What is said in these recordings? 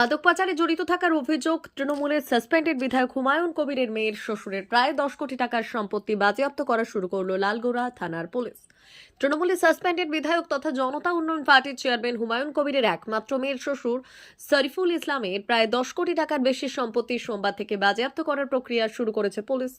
মাদক পাচারে জড়িত থাকার অভিযোগ তৃণমূলের সাসপেন্ডেড বিধায়ক হুমায়ুন কবিরের মেয়ের শ্বশুরের। প্রায় দশ কোটি টাকার সম্পত্তি বাজেয়াপ্ত করা শুরু করল লালগোড়া থানার পুলিশ। তৃণমূলের সাসপেন্ডেড বিধায়ক তথা জনতা উন্নয়ন পার্টির চেয়ারম্যান হুমায়ুন কবিরের একমাত্র মেয়ের শ্বশুর শরীফুল ইসলামের প্রায় দশ কোটি টাকার বেশি সম্পত্তি সোমবার থেকে বাজেয়াপ্ত করার প্রক্রিয়া শুরু করেছে পুলিশ।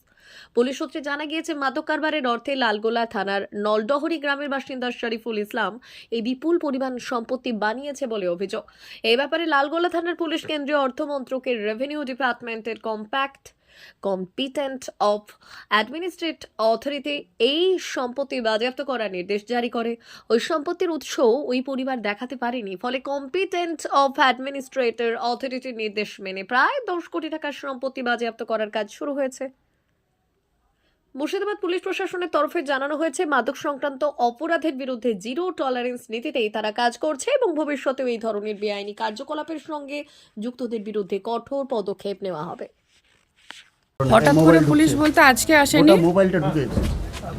পুলিশ সূত্রে জানা গিয়েছে, মাদক কারবারের অর্থে লালগোলা থানার নলডহরি গ্রামের বাসিন্দা শরীফুল ইসলাম এই বিপুল পরিমাণ সম্পত্তি বানিয়েছে বলে অভিযোগ। এই ব্যাপারে লালগোলা থানার পুলিশ কেন্দ্রীয় অর্থমন্ত্রকের রেভিনিউ ডিপার্টমেন্টের compact competent of administrate authority এই সম্পত্তি বাজেয়াপ্ত করার নির্দেশ জারি করে। ওই সম্পত্তির উৎস ওই পরিবার দেখাতে পারেনি। ফলে কম্পিটেন্ট অফ অ্যাডমিনিস্ট্রেটর অথরিটির নির্দেশ মেনে প্রায় দশ কোটি টাকার সম্পত্তি বাজেয়াপ্ত করার কাজ শুরু হয়েছে। মুর্শিদাবাদ পুলিশ প্রশাসনের তরফে জানানো হয়েছে মাদক সংক্রান্ত অপরাধের বিরুদ্ধে জিরো টলারেন্স নীতিতেই তারা কাজ করছে এবং ভবিষ্যতেও এই ধরনের বেআইনি কার্যকলাপের সঙ্গে যুক্তদের বিরুদ্ধে কঠোর পদক্ষেপ নেওয়া হবে। হঠাৎ করে পুলিশ বলতে আজকে আসেনি? মোবাইলটা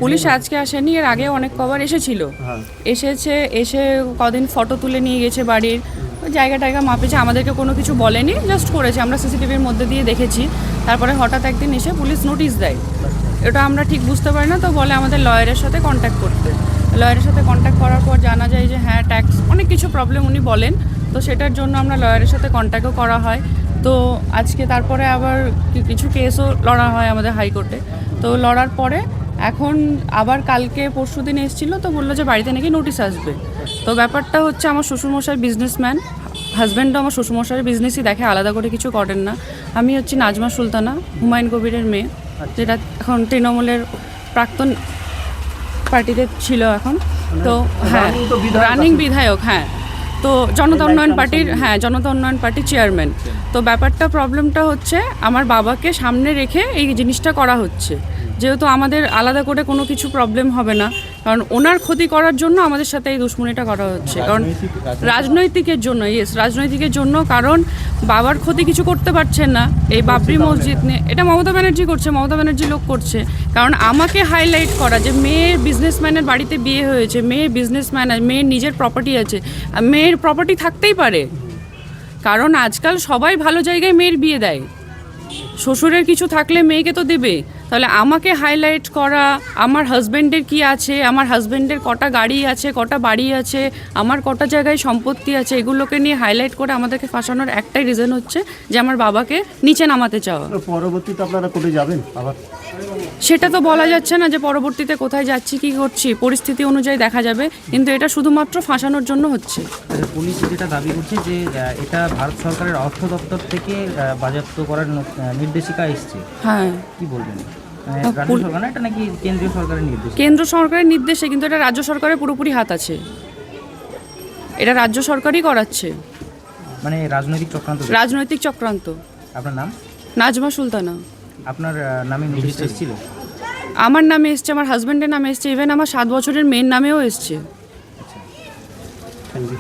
পুলিশ আজকে আসেনি এর আগে অনেক কবার এসেছিল। হ্যাঁ। এসেছে এসে কদিন ফটো তুলে নিয়ে গেছে বাড়ির। জায়গা টায়গা মাপেছে, আমাদেরকে কোনো কিছু বলেনি জাস্ট করেছে। আমরা সিসিটিভির মধ্যে দিয়ে দেখেছি। তারপরে হঠাৎ একদিন এসে পুলিশ নোটিশ দেয়। এটা আমরা ঠিক বুঝতে পারি না, তো বলে আমাদের লয়ারের সাথে কন্ট্যাক্ট করতে। লয়ারের সাথে কন্ট্যাক্ট করার পর জানা যায় যে হ্যাঁ ট্যাক্স অনেক কিছু প্রবলেম উনি বলেন। তো সেটার জন্য আমরা লয়ারের সাথে কন্ট্যাক্টও করা হয়। তো আজকে তারপরে আবার কিছু কেসও লড়া হয় আমাদের হাইকোর্টে তো লড়ার পরে এখন আবার কালকে পরশু দিন এসেছিল তো বলল যে বাড়িতে নাকি নোটিশ আসবে। তো ব্যাপারটা হচ্ছে আমার শ্বশুরমশাই বিজনেসম্যান হাজব্যান্ডও আমার শ্বশুরমশাইয়ের বিজনেসই দেখে আলাদা করে কিছু করেন না। আমি হচ্ছি নাজমা সুলতানা হুমায়ুন কবিরের মেয়ে যেটা এখন তৃণমূলের প্রাক্তন পার্টিতে ছিল এখন। তো হ্যাঁ তো রানিং বিধায়ক হ্যাঁ। তো জনতা উন্নয়ন পার্টির হ্যাঁ জনতা উন্নয়ন পার্টির চেয়ারম্যান তো ব্যাপারটা প্রবলেমটা হচ্ছে আমার বাবাকে সামনে রেখে এই জিনিসটা করা হচ্ছে। যেহেতু আমাদের আলাদা করে কোনো কিছু প্রবলেম হবে না কারণ ওনার ক্ষতি করার জন্য আমাদের সাথে এই দুশ্মনীটা করা হচ্ছে। কারণ রাজনৈতিকের জন্য ইয়েস রাজনৈতিকের জন্য কারণ বাবার ক্ষতি কিছু করতে পারছেন না। এই বাবরি মসজিদ নিয়ে এটা মমতা ব্যানার্জি করছে মমতা ব্যানার্জি লোক করছে। কারণ আমাকে হাইলাইট করা যে মেয়ের বিজনেসম্যানের বাড়িতে বিয়ে হয়েছে মেয়ের বিজনেসম্যান মেয়ের নিজের প্রপার্টি আছে আর মেয়ের প্রপার্টি থাকতেই পারে। কারণ আজকাল সবাই ভালো জায়গায় মেয়ের বিয়ে দেয়। শ্বশুরের কিছু থাকলে মেয়েকে তো দেবে। তাহলে আমাকে হাইলাইট করা আমার হাজব্যান্ডের কি আছে আমার হাজব্যান্ডের কটা গাড়ি আছে কটা বাড়ি আছে আমার কটা জায়গায় সম্পত্তি আছে এগুলোকে নিয়ে হাইলাইট করে আমাদেরকে ফাঁসানোর একটাই রিজন হচ্ছে যে আমার বাবাকে নিচে নামাতে চাওয়া। পরবর্তীতে আপনারা কোর্টে যাবেন আবার? সেটা তো বলা যাচ্ছে না যে পরবর্তীতে কোথায় যাচ্ছি কি করছি পরিস্থিতি অনুযায়ী দেখা যাবে কিন্তু এটা শুধুমাত্র ফাঁসানোর জন্য হচ্ছে। পুলিশ যেটা দাবি করছে যে এটা ভারত সরকারের অর্থ দপ্তর থেকে বাজেয়াপ্ত করার নির্দেশিকা এসছে। হ্যাঁ। কি বলবেন? মানে আহ, রাজ্য পুল- সরকার না এটা নাকি কেন্দ্রীয় সরকারের নির্দেশ কেন্দ্র সরকারের নির্দেশে কিন্তু এটা রাজ্য সরকারের পুরোপুরি হাত আছে। এটা রাজ্য সরকারই করাচ্ছে। মানে রাজনৈতিক চক্রান্ত রাজনৈতিক চক্রান্ত। আপনার নাম? নাজমা সুলতানা। আপনার নামে নোটিশ এসেছিল? আমার নামে এসছে আমার হাজব্যান্ডের নামে এসছে ইভেন আমার সাত বছরের মেয়ের নামেও এসছে। Thank you